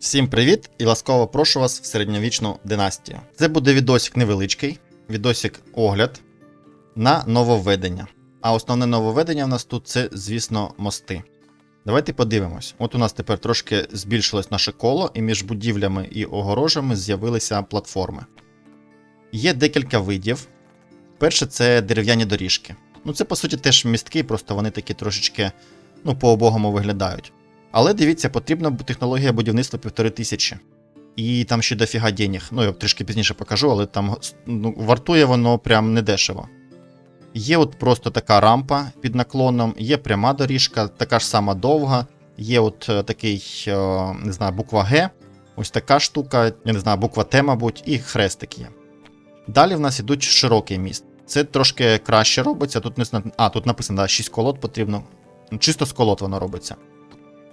Всім привіт і ласкаво прошу вас в середньовічну династію. Це буде відосик невеличкий, відосик огляд на нововведення. А основне нововведення в нас тут це, звісно, мости. Давайте подивимось. От у нас тепер трошки збільшилось наше коло, і між будівлями і огорожами з'явилися платформи. Є декілька видів. Перше це дерев'яні доріжки. Ну, це по суті теж містки, просто вони такі трошечки ну, по-обогому виглядають. Але дивіться, потрібна технологія будівництва півтори тисячі. І там ще дофіга денег. Ну, я трішки пізніше покажу, але там ну, вартує воно прям недешево. Є от просто така рампа під наклоном, є пряма доріжка, така ж сама довга, є от е, такий, е, не знаю, буква Г, ось така штука, я не знаю, буква Т, мабуть, і хрестик є. Далі в нас ідуть широкий міст. Це трошки краще робиться. Тут не. А, тут написано, да, 6 колод потрібно. Чисто з колод воно робиться.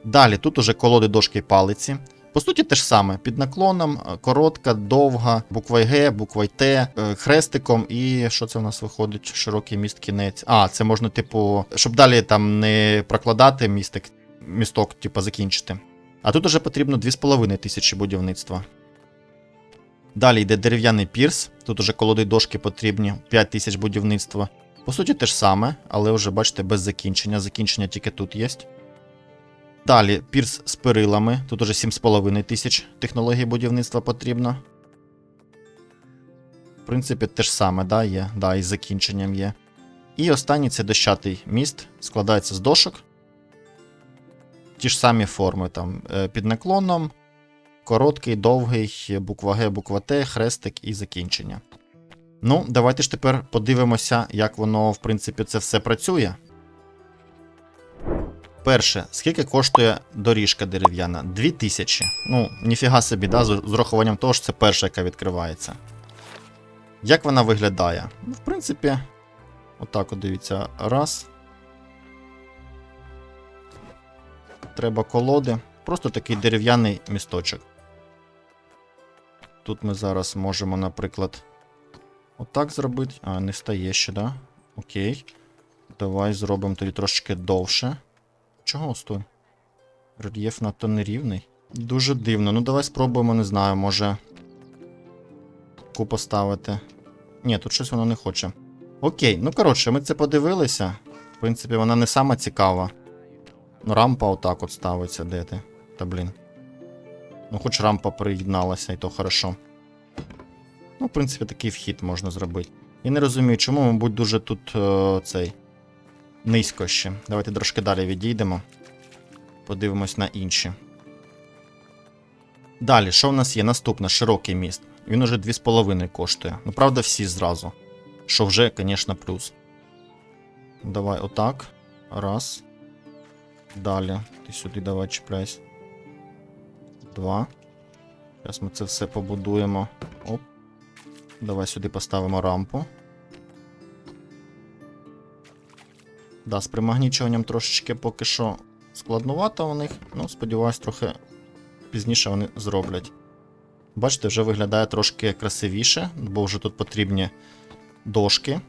Далі тут уже колоди дошки палиці. По суті, те ж саме: під наклоном, е, коротка, довга, буква Г, буква Т, е, хрестиком, і що це в нас виходить? Широкий міст кінець. А, це можна, типу, щоб далі там не прокладати містик, місток, типу, закінчити. А тут уже потрібно 2,5 тисячі будівництва. Далі йде дерев'яний пірс. Тут уже колоди дошки потрібні, 5 тисяч будівництва. По суті, те ж саме, але вже бачите, без закінчення. Закінчення тільки тут є. Далі пірс з перилами. Тут уже 7,5 тисяч технологій будівництва потрібно. В принципі, те ж саме, да, є. Да, із закінченням є. І останній це дощатий міст. Складається з дошок. Ті ж самі форми там е, під наклоном, короткий, довгий, буква Г, буква Т, хрестик і закінчення. Ну, давайте ж тепер подивимося, як воно, в принципі, це все працює. Перше, скільки коштує доріжка дерев'яна? 2000. Ну, ніфіга собі, да, з урахуванням того, що це перша, яка відкривається. Як вона виглядає? Ну, в принципі, отак от дивіться. Раз. Треба колоди. Просто такий дерев'яний місточок. Тут ми зараз можемо, наприклад, отак зробити. А, не стає ще, да? Окей. Давай зробимо тоді трошки довше. Чого стой? Рельєф надто нерівний. Дуже дивно. Ну давай спробуємо, не знаю, може. Ку поставити. Ні, тут щось воно не хоче. Окей, ну коротше, ми це подивилися. В принципі, вона не сама цікава. Ну, рампа отак от ставиться, де ти? Та блін. Ну, хоч рампа приєдналася, і то хорошо. Ну, в принципі, такий вхід можна зробити. Я не розумію, чому, мабуть, дуже тут е, цей низько ще. Давайте трошки далі відійдемо. Подивимось на інші. Далі, що в нас є? Наступне широкий міст. Він уже 2,5 коштує. Ну, правда, всі зразу. Що вже, звісно, плюс. Давай отак. Раз. Далі. Ти сюди давай чіпляйся. Два. Зараз ми це все побудуємо. Оп. Давай сюди поставимо рампу. Да, з примагнічуванням трошечки поки що складнувато у них. Ну, сподіваюсь, трохи пізніше вони зроблять. Бачите, вже виглядає трошки красивіше, бо вже тут потрібні дошки.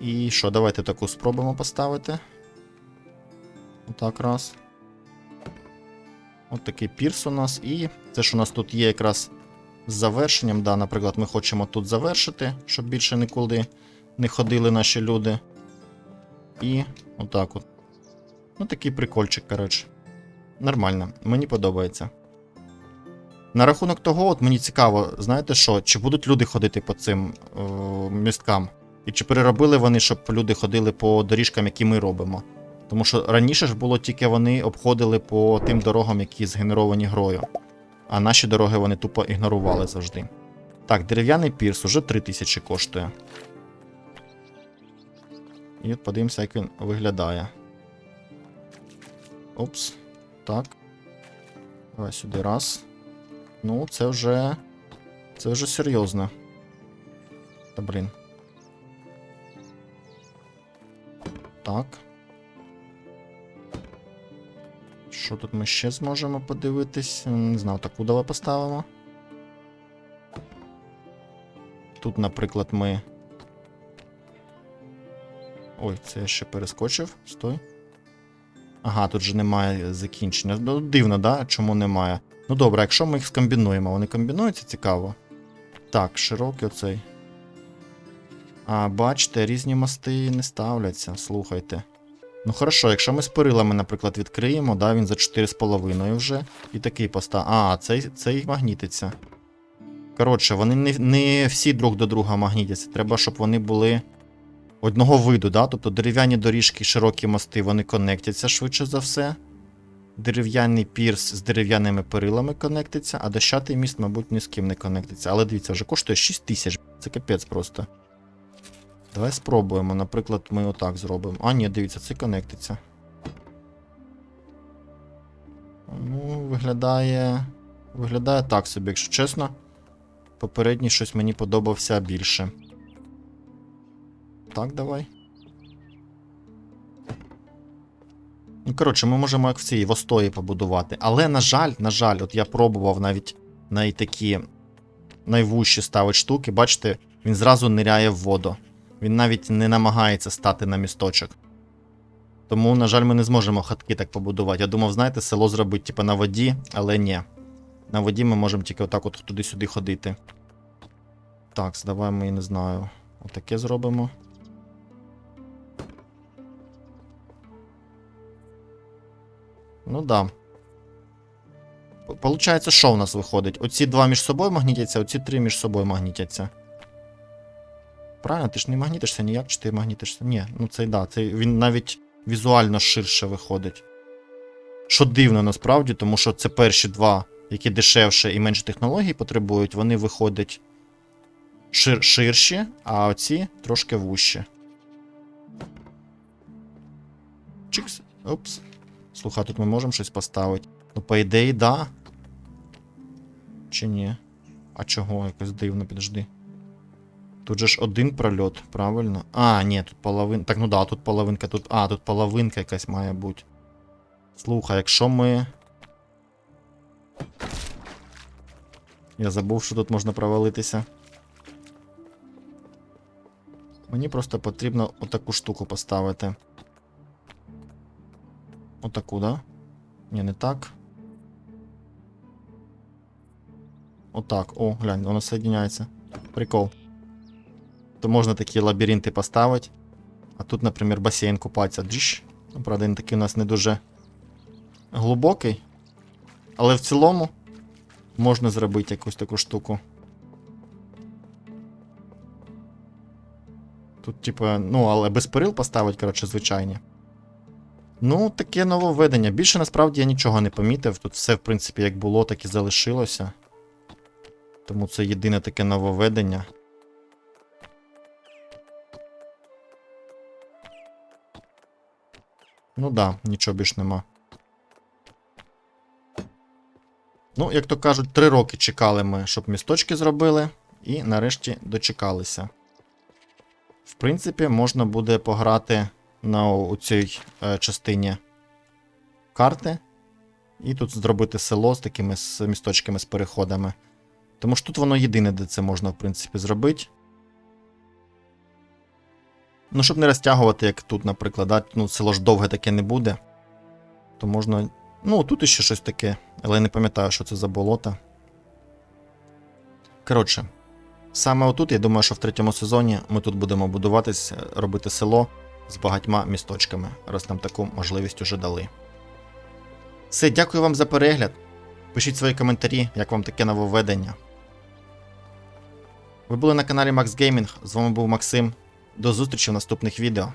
І що, давайте таку спробуємо поставити. Отак раз. От такий пірс у нас. І це ж у нас тут є якраз з завершенням. Да, Наприклад, ми хочемо тут завершити, щоб більше нікуди не ходили наші люди. І отак от. Ну, такий прикольчик, коротше. Нормально, мені подобається. На рахунок того, от мені цікаво, знаєте що, чи будуть люди ходити по цим о, місткам? І чи переробили вони, щоб люди ходили по доріжкам, які ми робимо? Тому що раніше ж було тільки вони обходили по тим дорогам, які згенеровані грою. А наші дороги вони тупо ігнорували завжди. Так, дерев'яний пірс уже 3000 коштує. І от подивимося, як він виглядає. Опс. Так. Давай сюди раз. Ну, це вже. Це вже серйозно. Та блін. Так. Що тут ми ще зможемо подивитись? Не знаю, таку давай поставимо. Тут, наприклад, ми. Ой, це я ще перескочив. Стой. Ага, тут же немає закінчення. Ну, дивно, да? Чому немає? Ну добре, якщо ми їх скомбінуємо, вони комбінуються цікаво. Так, широкий оцей. А, бачите, різні мости не ставляться, слухайте. Ну хорошо, якщо ми з перилами, наприклад, відкриємо, да, він за 4,5 вже. І такий постав. А, цей, цей магнітиться. Коротше, вони не, не всі друг до друга магнітяться. Треба, щоб вони були одного виду, да? Тобто дерев'яні доріжки, широкі мости, вони конектяться швидше за все. Дерев'яний пірс з дерев'яними перилами конектиться, а дощатий міст, мабуть, ні з ким не конектиться. Але дивіться, вже коштує 6 тисяч. Це капець просто. Давай спробуємо. Наприклад, ми отак зробимо. А, ні, дивіться, це конектиться. Ну, виглядає. Виглядає так собі, якщо чесно. Попередній щось мені подобався більше. Так, давай. Ну, коротше, ми можемо як в цій востої побудувати. Але, на жаль, на жаль, от я пробував навіть на такі найвужчі ставити штуки. Бачите, він зразу ниряє в воду. Він навіть не намагається стати на місточок. Тому, на жаль, ми не зможемо хатки так побудувати. Я думав, знаєте, село зробити типу, на воді, але ні. На воді ми можемо тільки отак от туди-сюди ходити. Так, давай ми, не знаю. Отаке зробимо. Ну да. Получається, що у нас виходить? Оці два між собою магнітяться, оці три між собою магнітяться. Правильно, ти ж не магнітишся ніяк, чи ти магнітишся? Ні, ну цей да, цей він навіть візуально ширше виходить. Що дивно насправді, тому що це перші два, які дешевше і менше технологій потребують, вони виходять шир ширші, а оці трошки вужчі. Чикс. Опс. Слухай, тут ми можемо щось поставити. Ну, по ідеї, да. Чи ні? А чого? Якось дивно, підожди. Тут же ж один прольот, правильно? А, ні, тут половинка. Так, ну да, тут половинка, тут. А, тут половинка якась має бути. Слухай, якщо ми. Я забув, що тут можна провалитися. Мені просто потрібно отаку штуку поставити. Отаку, да? Ні, не так. Отак. О, глянь, воно соєдиняється. Прикол. То можна такі лабіринти поставити. А тут, наприклад, басейн купатися. Джиш. Ну, правда, він такий у нас не дуже глибокий. Але в цілому можна зробити якусь таку штуку. Тут, типа, ну, але без перил поставити, коротше, звичайні. Ну, таке нововведення. Більше насправді я нічого не помітив. Тут все, в принципі, як було, так і залишилося. Тому це єдине таке нововведення. Ну да, нічого більш нема. Ну, як то кажуть, три роки чекали ми, щоб місточки зробили, і нарешті дочекалися. В принципі, можна буде пограти на цій е, частині карти. І тут зробити село з такими місточками з переходами. Тому що тут воно єдине, де це можна, в принципі, зробити. Ну, щоб не розтягувати, як тут, наприклад, да? ну, село ж довге таке не буде. То можна. Ну, тут іще щось таке, але я не пам'ятаю, що це за болото. Коротше, саме отут, я думаю, що в третьому сезоні ми тут будемо будуватись, робити село з багатьма місточками, раз нам таку можливість уже дали. Все, дякую вам за перегляд. Пишіть свої коментарі, як вам таке нововведення. Ви були на каналі Max Gaming. З вами був Максим. До зустрічі в наступних відео.